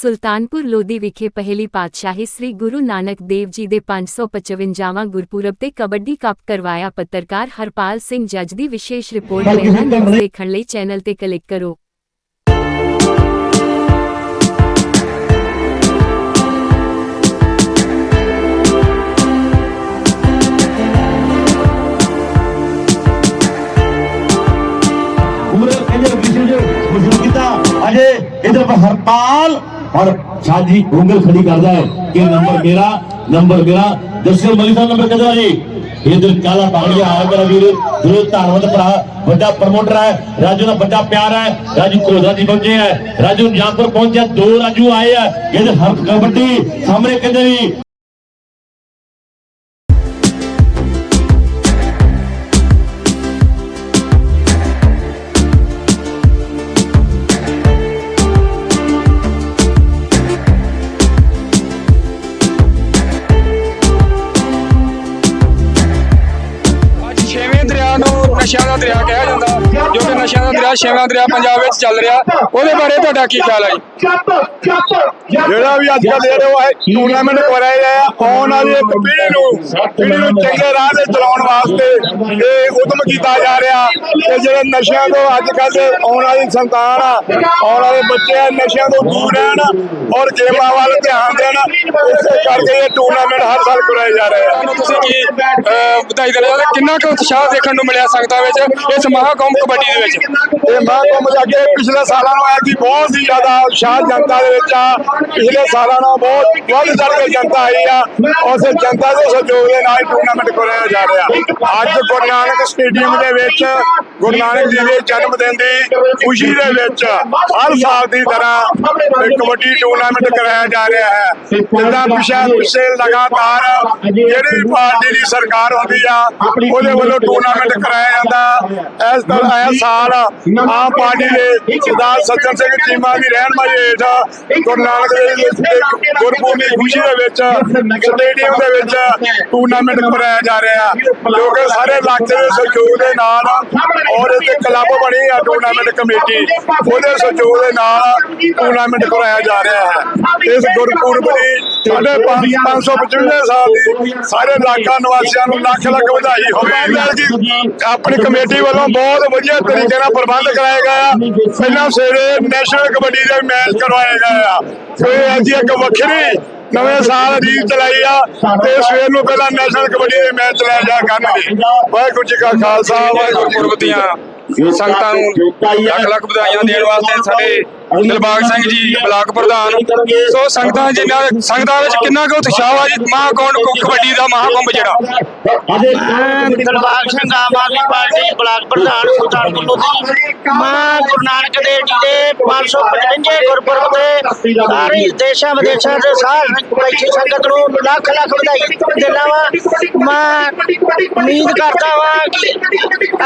ਸੁਲਤਾਨਪੁਰ ਲੋਧੀ ਵਿਖੇ ਪਹਿਲੀ ਪਾਤਸ਼ਾਹੀ ਸ੍ਰੀ ਗੁਰੂ ਨਾਨਕ ਦੇਵ ਜੀ ਦੇ 555ਵਾਂ ਗੁਰਪੁਰਬ ਤੇ ਕਬੱਡੀ ਕੱਪ ਕਰਵਾਇਆ ਪੱਤਰਕਾਰ ਹਰਪਾਲ ਸਿੰਘ ਜੱਜ ਦੀ ਵਿਸ਼ੇਸ਼ ਰਿਪੋਰਟ ਬਾਕੀ ਪਹਿਲਾਂ ਹੁਣ ਕਰ ਨਿਊਜ਼ ਰਹੇ- ਦੇਖਣ ਲਈ ਚੈਨਲ ਤੇ ਕਲਿੱਕ ਕਰੋ ਪੂਰੇ ਕਹਿੰਦੇ ਵਿਸ਼ੇ ਜੋ ਔਰ ਸਾਜੀ ਉਂਗਲ ਖੜੀ ਕਰਦਾ ਹੈ ਕਿ ਨੰਬਰ ਮੇਰਾ ਨੰਬਰ ਮੇਰਾ। ਦੱਸਿਓ ਮਲੀ ਸਾਹਿਬ ਨੰਬਰ ਕਿਹਦਾ ਜੀ? ਇਧਰ ਕਾਲਾ ਪਾਗੜੀਆ ਆਇਆ ਮੇਰਾ ਵੀਰ। ਜੋ ਧੰਨਵਾਦ ਭਰਾ, ਵੱਡਾ ਪ੍ਰਮੋਟਰ ਹੈ। ਰਾਜੂ ਦਾ ਵੱਡਾ ਪਿਆਰ ਹੈ। ਰਾਜੂ ਕੋਜ਼ਾ ਜੀ ਪਹੁੰਚੇ ਹੈ। ਰਾਜੂ ਜਾਂਪੁਰ ਪਹੁੰਚਿਆ, ਦੋ ਰਾਜੂ ਆਏ ਆ ਇਧਰ ਹਰ ਕਬੱਡੀ ਸਾਹਮਣੇ ਕਹਿੰਦੇ ਵੀ ਨਸ਼ਿਆਂ ਦਾ ਦਰਿਆ ਕਿਹਾ ਜਾਂਦਾ। ਨਸ਼ਿਆਂ ਦਾ ਦਰਿਆ ਛੇਵਾਂ ਦਰਿਆ ਪੰਜਾਬ ਵਿੱਚ ਚੱਲ ਰਿਹਾ। ਉਹਦੇ ਬਾਰੇ ਤੁਹਾਡਾ ਕੀ ਖਿਆਲ ਹੈ ਜਿਹੜਾ ਵੀ ਅੱਜ ਕੱਲ੍ਹ ਜਿਹੜੇ ਉਹ ਟੂਰਨਾਮੈਂਟ ਕਰਾਏ ਗਏ ਆ ਆਉਣ ਵਾਲੀ ਇੱਕ ਪੀੜ੍ਹੀ ਨੂੰ ਪੀੜ੍ਹੀ ਨੂੰ ਚੰਗੇ ਰਾਹ ਤੇ ਚਲਾਉਣ ਵਾਸਤੇ ਇਹ ਉਦਮ ਕੀਤਾ ਜਾ ਰਿਹਾ। ਕਿ ਜਿਹੜੇ ਨਸ਼ਿਆਂ ਤੋਂ ਅੱਜ ਕੱਲ੍ਹ ਆਉਣ ਵਾਲੀ ਸੰਤਾਨ ਆ ਆਉਣ ਵਾਲੇ ਬੱਚੇ ਆ ਨਸ਼ਿਆਂ ਤੋਂ ਦੂਰ ਰਹਿਣ ਔਰ ਗੇਮਾਂ ਵੱਲ ਧਿਆਨ ਦੇਣ ਇਸੇ ਕਰਕੇ ਇਹ ਟੂਰਨਾਮੈਂਟ ਹਰ ਸਾਲ ਕਰਾਏ ਜਾ ਰਹੇ ਆ। ਤੁਸੀਂ ਕੀ ਅਹ, ਵਧਾਈ ਦੇਣਾ ਚਾਹੁੰਦੇ ਕਿੰਨਾ ਕੁ ਉਤਸ਼ਾਹ ਦੇਖਣ ਨੂੰ ਮਿਲਿਆ ਸੰਗਤਾਂ ਵਿੱਚ? ਇਸ ਮਹਾਕੌਮ ਕਬੱਡੀ ਦੇ ਵਿੱਚ। ਇਹ ਮਹਾਕੁੰਭ ਦੇ ਅੱਗੇ ਪਿਛਲੇ ਸਾਲਾਂ ਨੂੰ ਐਤਕੀ ਬਹੁਤ ਹੀ ਜ਼ਿਆਦਾ ਉਤਸ਼ਾਹ ਜਨਤਾ ਦੇ ਵਿੱਚ ਆ। ਪਿਛਲੇ ਸਾਲਾਂ ਨਾਲੋਂ ਬਹੁਤ ਵੱਧ ਚੜ ਕੇ ਜਨਤਾ ਆਈ ਆ। ਉਸ ਜਨਤਾ ਦੇ ਸਹਿਯੋਗ ਦੇ ਨਾਲ ਟੂਰਨਾਮੈਂਟ ਕਰਾਇਆ ਜਾ ਰਿਹਾ। ਅੱਜ ਗੁਰੂ ਨਾਨਕ ਸਟੇਡੀਅਮ ਦੇ ਵਿੱਚ, ਗੁਰੂ ਨਾਨਕ ਜੀ ਦੇ ਜਨਮ ਦਿਨ ਦੀ ਖੁਸ਼ੀ ਦੇ ਵਿੱਚ ਹਰ ਸਾਲ ਦੀ ਤਰ੍ਹਾਂ ਕਬੱਡੀ ਟੂਰਨਾਮੈਂਟ ਕਰਾਇਆ ਜਾ ਰਿਹਾ ਹੈ। ਜਿੱਦਾਂ ਪਿਛੇ ਪਿਛੇ ਲਗਾਤਾਰ ਜਿਹੜੀ ਪਾਰਟੀ ਦੀ ਸਰਕਾਰ ਹੁੰਦੀ ਆ, ਉਹਦੇ ਵੱਲੋਂ ਟੂਰਨਾਮੈਂਟ ਕਰਾਇਆ ਜਾਂਦਾ। ਇਸ ਤਰ੍ਹਾਂ, ਇਸ ਸਾਲ ਆਮ ਪਾਰਟੀ ਦੇ ਸਰਦਾਰ ਸੱਜਣ ਸਿੰਘ ਚੀਮਾ ਦੀ ਰਹਿਨਮਾਈ ਹੇਠ ਗੁਰੂ ਨਾਨਕ ਦੇਵ ਦੇ ਗੁਰਪੁਰਬ ਦੀ ਖੁਸ਼ੀ ਦੇ ਵਿੱਚ ਸਟੇਡੀਅਮ ਦੇ ਵਿੱਚ ਟੂਰਨਾਮੈਂਟ ਕਰਾਇਆ ਜਾ ਰਿਹਾ। ਜੋ ਕਿ ਸਾਰੇ ਇਲਾਕੇ ਦੇ ਸਹਿਯੋਗ ਦੇ ਨਾਲ ਔਰ ਇੱਥੇ ਕਲੱਬ ਬਣੀ ਆ ਟੂਰਨਾਮੈਂਟ ਕਮੇਟੀ। ਉਹਦੇ ਸਹਿਯੋਗ ਦੇ ਨਾਲ ਟੂਰਨਾਮੈਂਟ ਕਰਾਇਆ ਜਾ ਰਿਹਾ ਹੈ। ਇਸ ਗੁਰਪੁਰਬ ਦੀ ਸਾਡੇ 555 ਸਾਲ ਦੀ ਸਾਰੇ ਇਲਾਕਾ ਨਿਵਾਸੀਆਂ ਨੂੰ ਲੱਖ ਲੱਖ ਵਧਾਈ ਹੋਵੇ ਆਪਣੀ ਕਮੇਟੀ ਵੱਲੋਂ ਬਹੁਤ ਵਧੀਆ ਤਰੀਕੇ ਨਾਲ ਪ੍ਰਬੰਧ ਕਰਾਏ ਗਏ ਆ। ਪਹਿਲਾਂ ਸਵੇਰੇ ਨੈਸ਼ਨਲ ਕਬੱਡੀ ਦੇ ਮੈਚ ਕਰਵਾਏ ਗਏ ਆ। ਫਿਰ ਅੱਜ ਇੱਕ ਵੱਖਰੀ ਨਵੇਂ ਸਾਲ ਦੀ ਚਲਾਈ ਆ ਤੇ ਸਵੇਰ ਨੂੰ ਪਹਿਲਾਂ ਨੈਸ਼ਨਲ ਕਬੱਡੀ ਦੇ ਮੈਚ ਚਲਾਇਆ ਜਾ ਕਰਨਗੇ। ਵਾਹਿਗੁਰੂ ਜੀ ਕਾ ਖਾਲਸਾ ਵਾਹਿਗੁਰੂ ਜੀ ਕੀ ਗੁਰਪੁਰਬ ਦੀਆਂ ਸੰਗਤਾਂ ਨੂੰ ਲੱਖ ਲੱਖ ਵਧਾਈਆਂ ਦੇਣ ਵਾਸਤੇ ਸਾਡੇ ਦਿਲਬਾਗ ਸਿੰਘ ਜੀ, ਬਲਾਕ ਪ੍ਰਧਾਨ। ਸੋ ਸੰਗਤਾਂ ਜਿਨ੍ਹਾਂ ਸੰਗਤਾਂ ਵਿੱਚ ਕਿੰਨਾ ਕੁ ਉਤਸ਼ਾਹ ਆ ਜੀ ਮਹਾਕੌਮ ਕਬੱਡੀ ਦਾ ਮਹਾਕੁੰਭ ਜਿਹੜਾ। ਦਿਲਬਾਗ ਸਿੰਘ ਆਮ ਆਦਮੀ ਪਾਰਟੀ ਬਲਾਕ ਪ੍ਰਧਾਨ ਸੁਲਤਾਨਪੁਰ ਲੋਧੀ ਮਾਂ ਗੁਰੂ ਨਾਨਕ ਦੇਵ ਜੀ ਦੇ 555 ਗੁਰਪੁਰਬ ਤੇ ਸਾਰੇ ਦੇਸ਼ਾਂ ਵਿਦੇਸ਼ਾਂ ਦੇ ਸਾਰੇ ਬੈਠੀ ਸੰਗਤ ਨੂੰ ਲੱਖ ਲੱਖ ਵਧਾਈ ਦਿੰਦਾ ਵਾ। ਮੈਂ ਉਮੀਦ ਕਰਦਾ ਵਾ ਕਿ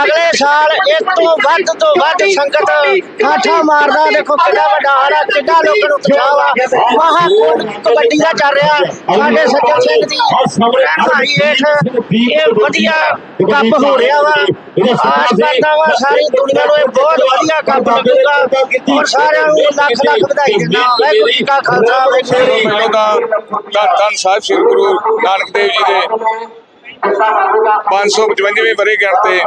ਅਗਲੇ ਸਾਲ ਇਸ ਤੋਂ ਵੱਧ ਤੋਂ ਵੱਧ ਸੰਗਤ ਠਾਠਾ ਮਾਰਦਾ। ਦੇਖੋ ਕਿੰਨਾ ਵੱਡਾ ਹਾਰਾ ਕਿੰਨਾ ਲੋਕਾਂ ਨੂੰ ਉਤਸ਼ਾਹ ਵਾ? ਮਹਾਕੁੰਭ ਕਬੱਡੀ ਦਾ ਚੱਲ ਰਿਹਾ। ਸਾਡੇ ਸੱਜਣ ਸਿੰਘ ਦੀ ਰਹਿਨਮਾਈ ਹੇਠ, ਇਹ ਵਧੀਆ ਕੱਪ ਹੋ ਰਿਹਾ ਵਾ। ਆਸ ਕਰਦਾ ਵਾ, ਸਾਰੀ ਦੁਨੀਆ ਨੂੰ ਇਹ ਬਹੁਤ ਵਧੀਆ ਕੱਪ ਲੱਗੂਗਾ। ਔਰ ਸਾਰਿਆਂ ਨੂੰ ਲੱਖ ਲੱਖ ਵਧਾਈ ਦਿੰਦਾ। ਵਾਹਿਗੁਰੂ ਜੀ ਕਾ ਖਾਲਸਾ, ਵਾਹਿਗੁਰੂ ਜੀ ਕੀ ਫਤਿਹ। ਧੰਨ ਸਾਹਿਬ, ਸ੍ਰੀ ਗੁਰੂ ਨਾਨਕ ਦੇਵ ਜੀ ਦੇ 555ਵੇਂ ਵਰ੍ਹੇਗੰਢ ਤੇ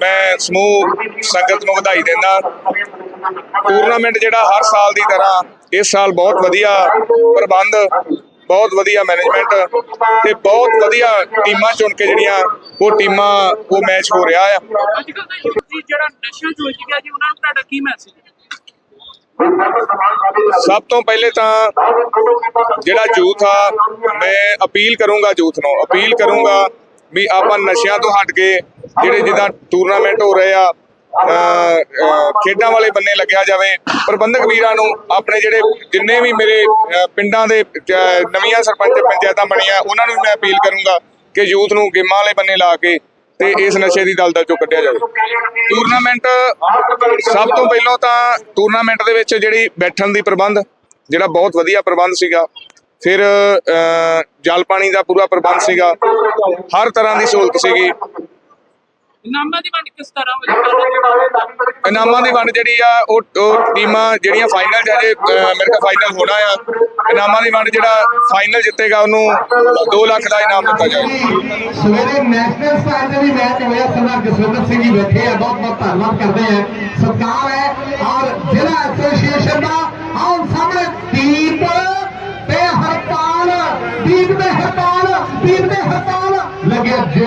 ਮੈਂ ਸਮੂਹ ਸੰਗਤ ਨੂੰ ਵਧਾਈ ਦਿੰਦਾ। ਟੂਰਨਾਮੈਂਟ ਜਿਹੜਾ ਹਰ ਸਾਲ ਦੀ ਤਰ੍ਹਾਂ ਇਸ ਸਾਲ ਬਹੁਤ ਵਧੀਆ ਪ੍ਰਬੰਧ, ਬਹੁਤ ਵਧੀਆ ਮੈਨੇਜਮੈਂਟ ਤੇ ਬਹੁਤ ਵਧੀਆ ਟੀਮਾਂ ਚੁਣ ਕੇ ਜਿਹੜੀਆਂ ਉਹ ਟੀਮਾਂ, ਉਹ ਮੈਚ ਹੋ ਰਿਹਾ ਆ। ਜਿਹੜਾ ਨਸ਼ਿਆਂ ਚ ਗਿਆ ਜੀ, ਉਹਨਾਂ ਨੂੰ ਤੁਹਾਡਾ ਕੀ ਮੈਸੇਜ ਸਭ ਤੋਂ ਪਹਿਲੇ ਤਾਂ ਜਿਹੜਾ ਯੂਥ ਆ ਮੈਂ ਅਪੀਲ ਕਰੂੰਗਾ ਯੂਥ ਨੂੰ ਅਪੀਲ ਕਰੂੰਗਾ ਵੀ ਆਪਾਂ ਨਸ਼ਿਆਂ ਤੋਂ ਹਟ ਕੇ ਜਿਹੜੇ ਜਿੱਦਾਂ ਟੂਰਨਾਮੈਂਟ ਹੋ ਰਹੇ ਆ ਅਹ, ਖੇਡਾਂ ਵਾਲੇ ਬੰਨੇ ਲੱਗਿਆ ਜਾਵੇ ਪ੍ਰਬੰਧਕ ਵੀਰਾਂ ਨੂੰ ਆਪਣੇ ਜਿਹੜੇ ਜਿੰਨੇ ਵੀ ਮੇਰੇ ਪਿੰਡਾਂ ਦੇ ਨਵੀਆਂ ਸਰਪੰਚ ਪੰਚਾਇਤਾਂ ਬਣੀਆਂ ਉਹਨਾਂ ਨੂੰ ਵੀ ਮੈਂ ਅਪੀਲ ਕਰੂੰਗਾ ਕਿ ਯੂਥ ਨੂੰ ਗੇਮਾਂ ਵਾਲੇ ਬੰਨੇ ਲਾ ਕੇ ਤੇ ਇਸ ਨਸ਼ੇ ਦੀ ਦਲਦਲ ਚੋਂ ਕੱਢਿਆ ਜਾਵੇ। ਟੂਰਨਾਮੈਂਟ ਸਭ ਤੋਂ ਪਹਿਲਾਂ ਤਾਂ ਟੂਰਨਾਮੈਂਟ ਦੇ ਵਿੱਚ ਜਿਹੜੀ ਬੈਠਣ ਦੀ ਪ੍ਰਬੰਧ, ਜਿਹੜਾ ਬਹੁਤ ਵਧੀਆ ਪ੍ਰਬੰਧ ਸੀਗਾ, ਫਿਰ ਜਲ ਪਾਣੀ ਦਾ ਪੂਰਾ ਪ੍ਰਬੰਧ ਸੀਗਾ। ਹਰ ਤਰ੍ਹਾਂ ਦੀ ਸਹੂਲਤ ਸੀਗੀ। ਇਨਾਮਾਂ ਦੀ ਵੰਡ ਕਿਸ ਤਰ੍ਹਾਂ ਹੋਈ? ਇਨਾਮਾਂ ਦੀ ਵੰਡ ਜਿਹੜੀ ਆ ਉਹ ਉਹ ਟੀਮਾਂ ਜਿਹੜੀਆਂ ਫਾਈਨਲ 'ਚ ਮੇਰੇ ਕੋਲ ਫਾਈਨਲ ਹੋਣਾ ਆ ਇਨਾਮਾਂ ਦੀ ਵੰਡ ਜਿਹੜਾ ਫਾਈਨਲ ਜਿੱਤੇਗਾ ਉਹਨੂੰ 2 ਲੱਖ ਦਾ ਇਨਾਮ ਦਿੱਤਾ ਜਾਊਗਾ। ਸਵੇਰੇ ਨੈਸ਼ਨਲ ਸਟਾਰ ਤੇ ਵੀ ਮੈਚ ਹੋਇਆ ਸਰਦਾਰ ਜਸਵਿੰਦਰ ਸਿੰਘ ਜੀ ਬੈਠੇ ਆ ਬਹੁਤ ਬਹੁਤ ਧੰਨਵਾਦ ਕਰਦੇ ਆ। ਸਰਕਾਰ ਹੈ ਔਰ ਜ਼ਿਲ੍ਹਾ ਐਸੋਸੀਏਸ਼ਨ ਦਾ ਆਓ ਸਾਹਮਣੇ ਦੀਪ ਤੇ ਹਰਪਾਲ ਦੀਪ ਤੇ ਹਰਪਾਲ ਦੀਪ ਤੇ ਹਰਪਾਲ। ਲੱਗਿਆ ਜੋ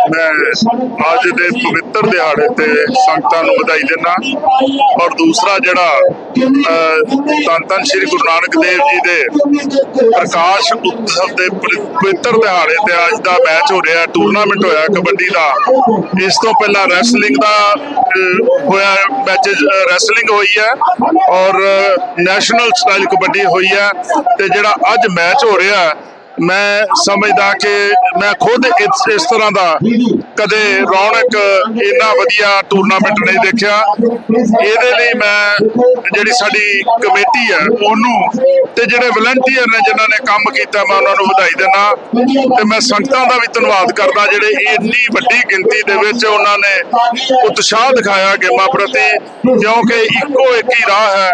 ਮੈਂ ਅੱਜ ਦੇ ਪਵਿੱਤਰ ਦਿਹਾੜੇ ਤੇ ਸੰਗਤਾਂ ਨੂੰ ਵਧਾਈ ਦਿੰਦਾ ਔਰ ਦੂਸਰਾ ਜਿਹੜਾ ਅਹ, ਧੰਨ ਧੰਨ ਸ੍ਰੀ ਗੁਰੂ ਨਾਨਕ ਦੇਵ ਜੀ ਦੇ ਪ੍ਰਕਾਸ਼ ਉਤਸਵ ਦੇ ਪਵਿੱਤਰ ਦਿਹਾੜੇ ਤੇ ਅੱਜ ਦਾ ਮੈਚ ਹੋ ਰਿਹਾ ਟੂਰਨਾਮੈਂਟ ਹੋਇਆ ਕਬੱਡੀ ਦਾ। ਇਸ ਤੋਂ ਪਹਿਲਾਂ ਰੈਸਲਿੰਗ ਦਾ ਹੋਇਆ ਮੈਚ ਰੈਸਲਿੰਗ ਹੋਈ ਹੈ ਔਰ ਨੈਸ਼ਨਲ ਸਟਾਈਲ ਕਬੱਡੀ ਹੋਈ ਹੈ ਤੇ ਜਿਹੜਾ ਅੱਜ ਮੈਚ ਹੋ ਰਿਹਾ ਮੈਂ ਸਮਝਦਾ ਕਿ ਮੈਂ ਖੁਦ ਇਸ ਇਸ ਤਰ੍ਹਾਂ ਦਾ ਕਦੇ ਰੌਣਕ ਇੰਨਾ ਵਧੀਆ ਟੂਰਨਾਮੈਂਟ ਨਹੀਂ ਦੇਖਿਆ। ਇਹਦੇ ਲਈ ਮੈਂ ਜਿਹੜੀ ਸਾਡੀ ਕਮੇਟੀ ਹੈ, ਉਹਨੂੰ ਤੇ ਜਿਹੜੇ ਵਲੰਟੀਅਰ ਨੇ ਜਿਨ੍ਹਾਂ ਨੇ ਕੰਮ ਕੀਤਾ, ਮੈਂ ਉਹਨਾਂ ਨੂੰ ਵਧਾਈ ਦਿੰਦਾ। ਤੇ ਮੈਂ ਸੰਗਤਾਂ ਦਾ ਵੀ ਧੰਨਵਾਦ ਕਰਦਾ, ਜਿਹੜੇ ਇੰਨੀ ਵੱਡੀ ਗਿਣਤੀ ਦੇ ਵਿੱਚ ਉਹਨਾਂ ਨੇ ਉਤਸ਼ਾਹ ਦਿਖਾਇਆ ਗੇਮਾਂ ਪ੍ਰਤੀ, ਕਿਉਂਕਿ ਇੱਕੋ ਇੱਕ ਹੀ ਰਾਹ ਹੈ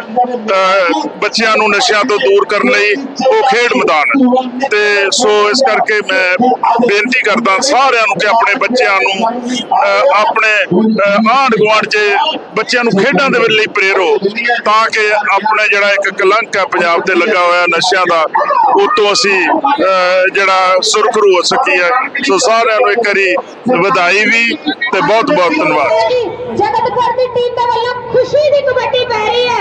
ਬੱਚਿਆਂ ਨੂੰ ਨਸ਼ਿਆਂ ਤੋਂ ਦੂਰ ਕਰਨ ਲਈ ਉਹ ਖੇਡ ਮੈਦਾਨ। ਹੈ ਤੇ ਸੋ ਇਸ ਕਰਕੇ ਮੈਂ ਬੇਨਤੀ ਕਰਦਾ ਸਾਰਿਆਂ ਨੂੰ ਕਿ ਆਪਣੇ ਬੱਚਿਆਂ ਨੂੰ ਆਪਣੇ ਆਂਢ ਗੁਆਂਢ 'ਚ ਬੱਚਿਆਂ ਨੂੰ ਖੇਡਾਂ ਦੇ ਲਈ ਪ੍ਰੇਰੋ ਤਾਂ ਕਿ ਆਪਣੇ ਜਿਹੜਾ ਇੱਕ ਕਲੰਕ ਹੈ ਪੰਜਾਬ ਤੇ ਲੱਗਾ ਹੋਇਆ ਨਸ਼ਿਆਂ ਦਾ ਉਤੋਂ ਅਸੀਂ ਅਹ, ਜਿਹੜਾ ਸੁਰਖਰੂ ਹੋ ਸਕੀਏ। ਸੋ ਸਾਰਿਆਂ ਨੂੰ ਇੱਕ ਵਾਰੀ ਵਧਾਈ ਵੀ ਤੇ ਬਹੁਤ ਬਹੁਤ ਧੰਨਵਾਦ ਜਗਤਪੁਰ ਦੀ ਟੀਮ ਦੇ ਵੱਲੋਂ ਖੁਸ਼ੀ ਦੀ ਕਬੱਡੀ ਪੈ ਰਹੀ ਹੈ।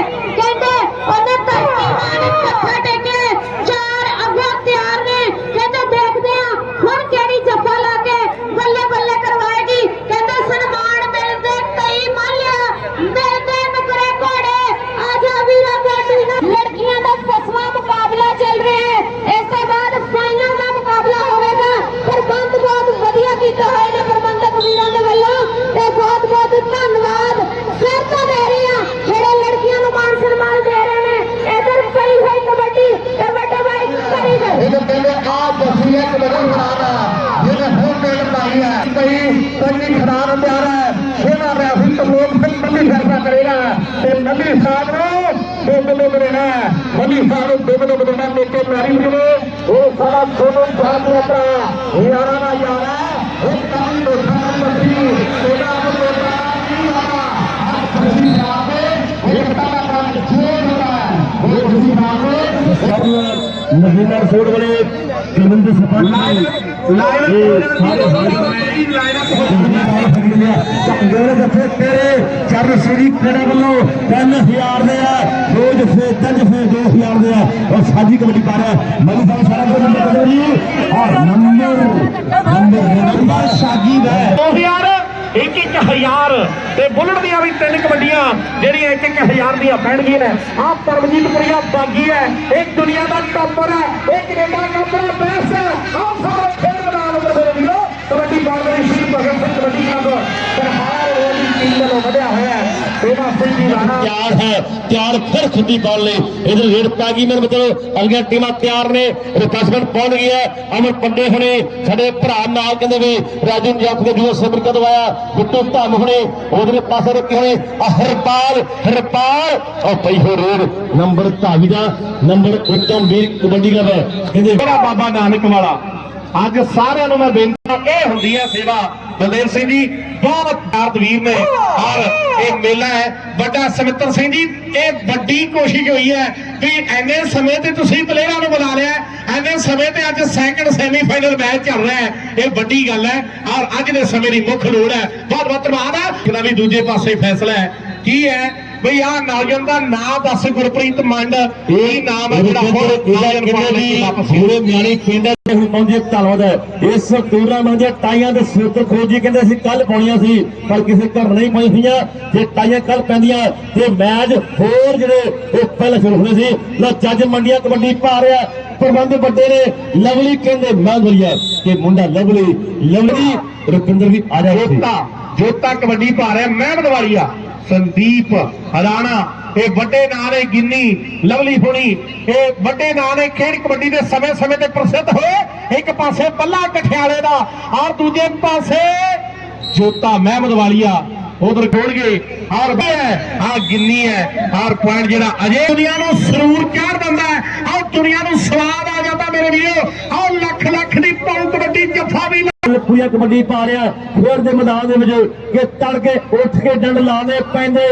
ਹੈ। ਮੰਡੀ ਸਾਹਿਬ ਨੂੰ ਦੁੱਧ ਦੁੱਧ ਦੇਣਾ ਮੇਕੇ ਜੀ ਨੇ ਉਹ ਸਾਰਾ ਸੋਨੂੰ ਜਾਤ ਯਾਤਰਾ ਯਾਰਾਂ ਦਾ ਯਾਰ ਹੈ। ਇੱਕ ਕਾਲੀ ਲੋਕਾਂ ਬੱਤੀ ਉਹਦਾ ਆਪ ਲੋਕਾਂ ਦਾ ਕੀ ਆਣਾ ਖੁਸ਼ੀ ਜਾਵੇ ਇੱਕ ਤਾਂ ਕੰਮ ਜੋਰ ਹੋਣਾ ਉਹ ਖੁਸ਼ੀ ਜਾਵੇ ਨਵੀਨਾ ਸੋੜ ਵਾਲੇ ਕਲਵੰਤ ਸਰਪੰਚ ਲਾਈਨ ਸਾਰੇ ਤੇਰੇ ਚਰਨ ਸ੍ਰੀ ਖੇੜਾ ਵੱਲੋਂ 3000 ਦੇ ਆ ਦੋ ਜੱਫੇ ਤਿੰਨ ਜੱਫੇ 2000 ਦੇ ਆ ਔਰ ਸਾਜੀ ਕਬੱਡੀ ਪਾ ਰਿਹਾ ਮਲੀ ਸਾਹਿਬ ਸਾਰਾ ਕੁਝ ਨੰਬਰ ਕਰਦੇ ਔਰ ਨੰਬਰ ਨੰਬਰ ਨੰਬਰ ਸਾਜੀ ਦਾ 2000 ਇੱਕ ਇੱਕ ਹਜ਼ਾਰ ਤੇ ਬੁਲਟ ਦੀਆਂ ਵੀ ਤਿੰਨ ਕਬੱਡੀਆਂ ਜਿਹੜੀਆਂ ਇੱਕ ਇੱਕ ਹਜ਼ਾਰ ਦੀਆਂ ਪੈਣਗੀਆਂ ਨੇ ਆ ਪਰਮਜੀਤਪੁਰੀਆ ਬਾਗੀ ਹੈ ਇੱਕ ਦੁਨੀਆ ਦਾ ਟੌਪਰ ਹੈ ਇੱਕ ਕੈਨੇਡਾ ਟੌਪਰ ਹੈ ਬੈਸਟ ਹੈ ਆਹ ਸਾਰੇ ਖੇਡ ਮੈਦਾਨ ਉੱਤੇ ਮੇਰੇ ਵੀਰੋ ਕਬੱਡੀ ਬਾਗੜੀ ਸ਼੍ਰੀ ਭਗਤ ਸਿੰਘ ਕਬੱਡੀ ਕਲੱਬ ਸਰਹਾਰ ਵੱਲੋਂ ਵਧਿਆ ਹੋਇਆ ਹੈ। ਸੇਵਾ ਸਿੰਘ ਜੀ ਰਾਣਾ ਤਿਆਰ ਹੈ ਤਿਆਰ ਫਿਰ ਖੁੱਦੀ ਪਾਉਣ ਲਈ। ਇਧਰ ਰੇਡ ਪੈ ਗਈ ਮੇਰੇ ਮਤਲਬ ਅਗਲੀਆਂ ਟੀਮਾਂ ਤਿਆਰ ਨੇ। ਰਿਫਰੈਸ਼ਮੈਂਟ ਪਹੁੰਚ ਗਈ ਹੈ ਅਮਰ ਪੰਡੇ ਹੁਣੇ ਸਾਡੇ ਭਰਾ ਨਾਲ ਕਹਿੰਦੇ ਵੀ ਰਾਜੂ ਜੱਟ ਦੇ ਜੂਸ ਸਬਰ ਕਦਵਾਇਆ ਬਿੱਟੂ ਧੰਮ ਹੁਣੇ ਉਹਦੇ ਪਾਸੇ ਰੱਖੇ ਹੋਏ। ਹਰਪਾਲ ਹਰਪਾਲ। ਉਹ ਪਈ ਹੋ ਰੇਡ ਨੰਬਰ ਧਾਵੀ ਦਾ ਨੰਬਰ ਉੱਤਮ ਵੀਰ ਕਬੱਡੀ ਕਲੱਬ ਕਹਿੰਦੇ ਮੇਰਾ ਬਾਬਾ ਨਾਨਕ ਵਾਲਾ ਅੱਜ ਸਾਰਿਆਂ ਨੂੰ ਮੈਂ ਬੇਨਤੀ ਇਹ ਹੁੰਦੀ ਹੈ ਸੇਵਾ। ਬਲਦੇਵ ਸਿੰਘ ਜੀ ਬਹੁਤ ਪਿਆਰ ਵੀਰ ਨੇ ਔਰ ਇਹ ਮੇਲਾ ਹੈ। ਵੱਡਾ ਸਮਿੱਤਰ ਸਿੰਘ ਜੀ ਇਹ ਵੱਡੀ ਕੋਸ਼ਿਸ਼ ਹੋਈ ਹੈ ਵੀ ਐਨੇ ਸਮੇਂ ਤੇ ਤੁਸੀਂ ਪਲੇਅਰਾਂ ਨੂੰ ਬੁਲਾ ਲਿਆ। ਐਨੇ ਸਮੇਂ ਤੇ ਅੱਜ ਸੈਕੰਡ ਸੈਮੀਫਾਈਨਲ ਮੈਚ ਚੱਲ ਰਿਹਾ ਹੈ। ਇਹ ਵੱਡੀ ਗੱਲ ਹੈ ਔਰ ਅੱਜ ਦੇ ਸਮੇਂ ਦੀ ਮੁੱਖ ਲੋੜ ਹੈ। ਬਹੁਤ ਬਹੁਤ ਧੰਨਵਾਦ ਹੈ। ਜਿਹੜਾ ਵੀ ਦੂਜੇ ਪਾਸੇ ਫੈਸਲਾ ਹੈ। ਕੀ ਹੈ? ਬਈ ਆ ਨੌਜਵਾਨ ਦਾ ਨਾਮ ਦੱਸ ਗੁਰਪ੍ਰੀਤ ਮੰਡ। ਕੀ ਨਾਮ ਹੈ ਜਿਹੜਾ ਹੁਣ ਨੌਜਵਾਨ ਵਾਪਸ ਪੂਰੇ ਮਿਆਣੀ ਪਿੰਡ ਹੁਣ ਪਹੁੰਚੇ ਧੰਨਵਾਦ ਹੈ। ਇਸ ਟੂਰਨਾਮੈਂਟ ਦੇ ਟਾਈਆਂ ਦੇ ਸੂਤਰ ਖੋਜੀ ਕਹਿੰਦੇ ਸੀ ਕੱਲ ਪਾਉਣੀਆਂ ਸੀ, ਪਰ ਕਿਸੇ ਘਰ ਨਹੀਂ ਪਾਈ ਹੋਈਆਂ ਜੇ ਟਾਈਆਂ ਕੱਲ ਪੈਂਦੀਆਂ, ਤੇ ਮੈਚ ਹੋਰ ਜਿਹੜੇ ਉਹ ਪਹਿਲਾਂ ਸ਼ੁਰੂ ਹੋਣੇ ਸੀ। ਲੋ ਜੱਜ ਮੰਡੀਆਂ ਕਬੱਡੀ ਪਾ ਰਿਹਾ। ਪ੍ਰਬੰਧ ਵੱਡੇ ਨੇ। ਲਵਲੀ ਕਹਿੰਦੇ, ਮੈਂ ਬੋਲਿਆ ਕਿ ਮੁੰਡਾ ਲਵਲੀ ਲਵਲੀ ਰੁਪਿੰਦਰ ਵੀ ਆ ਜਾ ਜੋਤਾ ਜੋਤਾ ਕਬੱਡੀ ਪਾ ਰਿਹਾ। ਮਹਿਮਦ ਵਾਲੀਆ ਸੰਦੀਪ ਹਰਾਣਾ ਇਹ ਵੱਡੇ ਨਾਂ ਨੇ ਗਿੰਨੀ, ਲਵਲੀ ਹੋਣੀ ਇਹ ਵੱਡੇ ਨਾਂ ਨੇ ਖੇਡ ਕਬੱਡੀ ਦੇ ਸਮੇਂ-ਸਮੇਂ ਤੇ ਪ੍ਰਸਿੱਧ ਹੋਏ। ਇੱਕ ਪਾਸੇ ਬੱਲਾ ਕਠਿਆਲੇ ਦਾ, ਔਰ ਦੂਜੇ ਪਾਸੇ ਜੋਤਾ ਮਹਿਮਦ ਵਾਲੀਆ। ਉਧਰ ਗੋਣਗੇ ਔਰ ਵੀ ਹੈ ਆ ਗਿੰਨੀ ਹੈ, ਔਰ ਪੁਆਇੰਟ ਜਿਹੜਾ ਅਜੇ ਦੁਨੀਆ ਨੂੰ ਸਰੂਰ ਚਾੜ ਦਿੰਦਾ ਹੈ, ਔਰ ਦੁਨੀਆ ਨੂੰ ਸਵਾਦ ਆ ਜਾਂਦਾ ਮੇਰੇ ਵੀਰੋ। ਔਰ ਲੱਖ ਲੱਖ ਦੀ ਪਾਉ ਕਬੱਡੀ ਜੱਫਾ ਵੀ ਪੂਰੀ ਕਬੱਡੀ ਪਾ ਰਿਹਾ ਖੇਡ ਦੇ ਮੈਦਾਨ ਦੇ ਵਿੱਚ ਕਿ ਤੜਕੇ ਉੱਠ ਕੇ ਡੰਡ ਲਾਣੇ ਪੈਂਦੇ।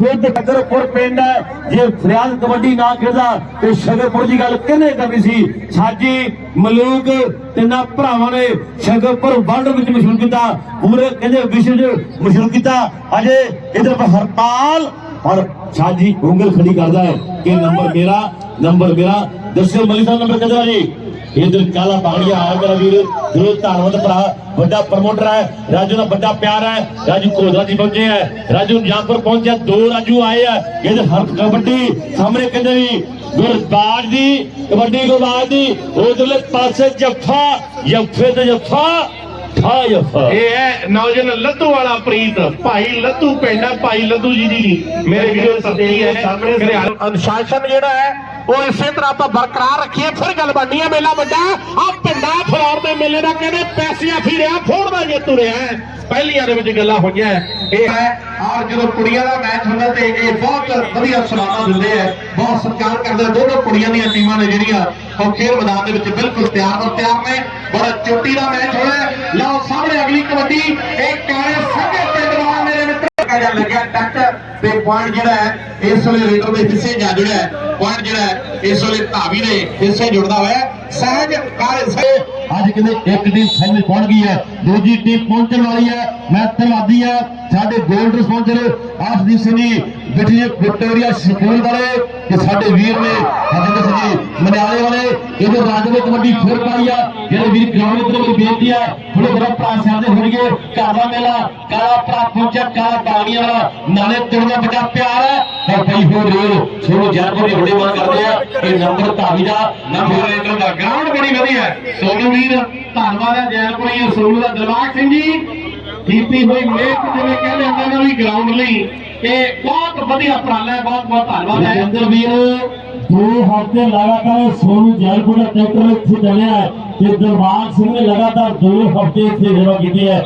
ਦੁੱਧ ਕਦਰਪੁਰ ਪਿੰਡ ਹੈ, ਜੇ ਫਰਿਆਦ ਕਬੱਡੀ ਨਾ ਖੇਡਦਾ, ਤੇ ਸ਼ਗਰਪੁਰ ਦੀ ਗੱਲ ਕਿਹਨੇ ਕਰਨੀ ਸੀ? ਸਾਜੀ ਮਲੂਕ ਤਿੰਨਾਂ ਭਰਾਵਾਂ ਨੇ ਸ਼ਗਰਪੁਰ ਵਰਲਡ ਵਿੱਚ ਮਸ਼ਹੂਰ ਕੀਤਾ, ਪੂਰੇ ਕਹਿੰਦੇ ਵਿਸ਼ਵ 'ਚ ਮਸ਼ਹੂਰ ਕੀਤਾ। ਅਜੇ ਇਧਰ ਹਰਪਾਲ ਔਰ ਸਾਜੀ ਉਂਗਲ ਖੜੀ ਕਰਦਾ ਹੈ ਕਿ ਨੰਬਰ ਮੇਰਾ ਨੰਬਰ ਮੇਰਾ। ਦੱਸਿਓ ਮਲੀ ਸਾਹਿਬ ਨੰਬਰ ਕਿਹਦਾ ਜੀ? ਇਧਰ ਕਾਲਾ ਬਾਗੜੀਆ ਆਇਆ ਮੇਰਾ ਵੀਰ। ਦਿਲੋਂ ਧੰਨਵਾਦ ਭਰਾ, ਵੱਡਾ ਪ੍ਰਮੋਟਰ ਹੈ। ਰਾਜੂ ਦਾ ਵੱਡਾ ਪਿਆਰ ਹੈ। ਰਾਜੂ ਕੋਦਰਾ ਜੀ ਪਹੁੰਚੇ ਹੈ। ਰਾਜੂ ਨਿਜਾਮਪੁਰ ਪਹੁੰਚਿਆ। ਦੋ ਰਾਜੂ ਆਏ ਹੈ ਇਧਰ ਹਰ ਕਬੱਡੀ ਸਾਹਮਣੇ ਕਹਿੰਦੇ ਵੀ ਗੁਰਬਾਜ ਦੀ, ਕਬੱਡੀ ਗੁਰਬਾਜ ਦੀ। ਉਧਰਲੇ ਪਾਸੇ ਜੱਫਾ, ਜੱਫੇ ਤੇ ਜੱਫਾ। ਠਾ ਜੱਫਾ ਇਹ ਹੈ ਨੌਜਵਾਨ ਲੱਧੂ ਵਾਲਾ ਪ੍ਰੀਤ। ਭਾਈ ਲੱਧੂ ਪਿੰਡ ਹੈ ਭਾਈ ਲੱਧੂ ਜੀ ਦੀ। ਮੇਰੇ ਵੀਡੀਓ ਸਰਦੇਰੀ ਹੈ ਮੇਰੇ ਅਨੁਸ਼ਾਸਨ ਜਿਹੜਾ ਹੈ ਉਹ ਇਸੇ ਤਰ੍ਹਾਂ ਆਪਾਂ ਬਰਕਰਾਰ ਰੱਖੀਏ। ਫਿਰ ਗੱਲ ਬਣਨੀ ਹੈ ਮੇਲਾ ਵੱਡਾ। ਆ ਪਿੰਡਾ ਫਲੌਰ ਦੇ ਮੇਲੇ ਦਾ ਕਹਿੰਦੇ ਪੈਸਿਆ ਫਿਰਿਆ ਫੋੜਦਾ ਜੇ ਤੁਰਿਆ। ਪਹਿਲੀਆਂ ਦੇ ਵਿੱਚ ਗੱਲਾਂ ਹੋਈਆਂ। ਇਹ ਹੈ ਔਰ ਜਦੋਂ ਕੁੜੀਆਂ ਦਾ ਮੈਚ ਹੁੰਦਾ ਤੇ ਇਹ ਬਹੁਤ ਵਧੀਆ ਸਲਾਮਾਂ ਦਿੰਦੇ ਆ। ਬਹੁਤ ਸਤਿਕਾਰ ਕਰਦੇ। ਦੋਨੋਂ ਕੁੜੀਆਂ ਦੀਆਂ ਟੀਮਾਂ ਨੇ ਜਿਹੜੀਆਂ ਉਹ ਖੇਡ ਮੈਦਾਨ ਦੇ ਵਿੱਚ ਬਿਲਕੁਲ ਤਿਆਰ ਔਰ ਤਿਆਰ ਨੇ। ਬੜਾ ਚੋਟੀ ਦਾ ਮੈਚ ਹੋਣਾ ਹੈ। ਲਓ ਸਾਹਮਣੇ ਅਗਲੀ ਕਬੱਡੀ ਇਹ ਕਾਲੇ ਪਿੰਡ ਵਾਲਾ ਮੇਰੇ ਮਿੱਤਰ। ਕਾਜਾ ਲੱਗਿਆ ਟੱਚ ਤੇ ਪੁਆਇੰਟ ਜਿਹੜਾ ਹੈ ਇਸ ਵੇਲੇ ਰੇਡਰ ਦੇ ਹਿੱਸੇ ਜਾ ਜੁੜਿਆ ਹੈ। ਪੁਆਇੰਟ ਜਿਹੜਾ ਹੈ ਇਸ ਵੇਲੇ ਧਾਵੀ ਦੇ ਹਿੱਸੇ ਜੁੜਦਾ ਹੋਇਆ। ਸਹਿਜ ਕਾਲੇ ਸੰਘੇ ਅੱਜ ਕਹਿੰਦੇ ਇੱਕ ਟੀਮ ਫਾਈਨਲ ਪਹੁੰਚ ਗਈ ਹੈ। ਦੂਜੀ ਟੀਮ ਪਹੁੰਚਣ ਵਾਲੀ ਹੈ। ਮੈਂ ਧੰਨਵਾਦੀ ਹਾਂ। ਸਾਡੇ gold sponsor ਆਸਦੀਪ Singh ji Victoria school ਵਾਲੇ ਤੇ ਸਾਡੇ ਵੀਰ ਨੇ ਹਰਜਿੰਦਰ ਸਿੰਘ ਜੀ ਮਨਿਆਲੇ ਵਾਲੇ ਇਹਦੇ ਰਾਜ ਦੇ ਕਬੱਡੀ ਫਿਰ ਪਾਈ ਆ ਜਿਹੜੇ ਵੀਰ ਗਰਾਊਂਡ ਉੱਤੇ ਮੇਰੀ ਬੇਨਤੀ ਆ ਥੋੜੇ ਬੜਾ ਭਰਾ ਸਾਹਿਬ ਦੇ ਹੋਣਗੇ ਘਰ ਦਾ ਮੇਲਾ ਕਾਲਾ ਭਰਾ ਪਹੁੰਚਿਆ ਕਾਲਾ ਬਾਗੀਆਂ ਵਾਲਾ ਨਾਲੇ ਤਿੰਨ ਦਾ ਪਿਆਰ ਹੈ ਤੇ ਕਈ ਹੋਰ ਰੇਲ ਸੋਨੂੰ ਜੈਪੁਰ ਦੇ ਬੜੇ ਮਾਨ ਕਰਦੇ ਆ ਇਹ ਨੰਬਰ ਧਾਵੀ ਦਾ ਨੰਬਰ ਰੇਡਰ ਦਾ ਗਰਾਊਂਡ ਬੜੀ ਵਧੀਆ ਹੈ। ਸੋਨੂ ਵੀਰ ਧੰਨਵਾਦ ਹੈ ਜੈਲਪੁਰੀ ਸੋਨੂ ਦਾ ਦਿਲਬਾਗ ਸਿੰਘ ਜੀ। ਕੀਤੀ ਹੋਈ ਮਿਹਨਤ ਜਿਵੇਂ ਕਹਿੰਦੇ ਹੁੰਦੇ ਨੇ ਵੀ ਗਰਾਊਂਡ ਲਈ। ਇਹ ਬਹੁਤ ਵਧੀਆ ਉਪਰਾਲਾ ਹੈ, ਬਹੁਤ ਬਹੁਤ ਧੰਨਵਾਦ ਹੈ। ਰਜਿੰਦਰ ਵੀਰ, ਦੋ ਹਫ਼ਤੇ ਲਗਾਤਾਰ ਸੋਨੂ ਜੈਲਪੁਰ ਦਾ ਟਰੈਕਟਰ ਇੱਥੇ ਚੱਲਿਆ ਤੇ ਦਰਬਾਰ ਸਿੰਘ ਨੇ ਲਗਾਤਾਰ ਦੋ ਹਫ਼ਤੇ ਇੱਥੇ ਸੇਵਾ ਕੀਤੀ ਹੈ।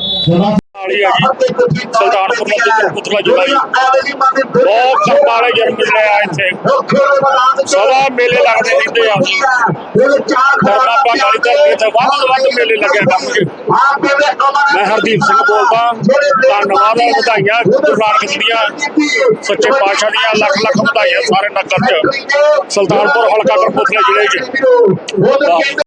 ਸਦਾ ਵਾਲੀ ਹੈਗੀ ਸੁਲਤਾਨਪੁਰ ਮੱਧ ਕਪੂਰਥਲਾ ਜ਼ਿਲ੍ਹਾ ਬਹੁਤ ਕੰਮਾਲੇ ਜਨਮ ਮਿਲਿਆ ਇੱਥੇ। ਸਦਾ ਮੇਲੇ ਲੱਗਦੇ ਰਹਿੰਦੇ ਆ। ਕਰਨਾ ਪਾਣੀ ਧਰਤੀ ਤੇ ਵੱਧ ਵੱਧ ਮੇਲੇ ਲੱਗਿਆ ਕਰਨਗੇ ਮੈਂ ਹਰਦੀਪ ਸਿੰਘ ਬੋਲਦਾ। ਧੰਨਵਾਦ ਹੈ ਵਧਾਈਆਂ ਗੁਰੂ ਨਾਨਕ ਜੀ ਦੀਆਂ। ਸੱਚੇ ਪਾਤਸ਼ਾਹ ਦੀਆਂ ਲੱਖ ਲੱਖ ਵਧਾਈਆਂ ਸਾਰੇ ਨਗਰ ਚ ਸੁਲਤਾਨਪੁਰ ਹਲਕਾ ਕਰਪੂਰਥਲਾ ਜ਼ਿਲ੍ਹੇ ਚ।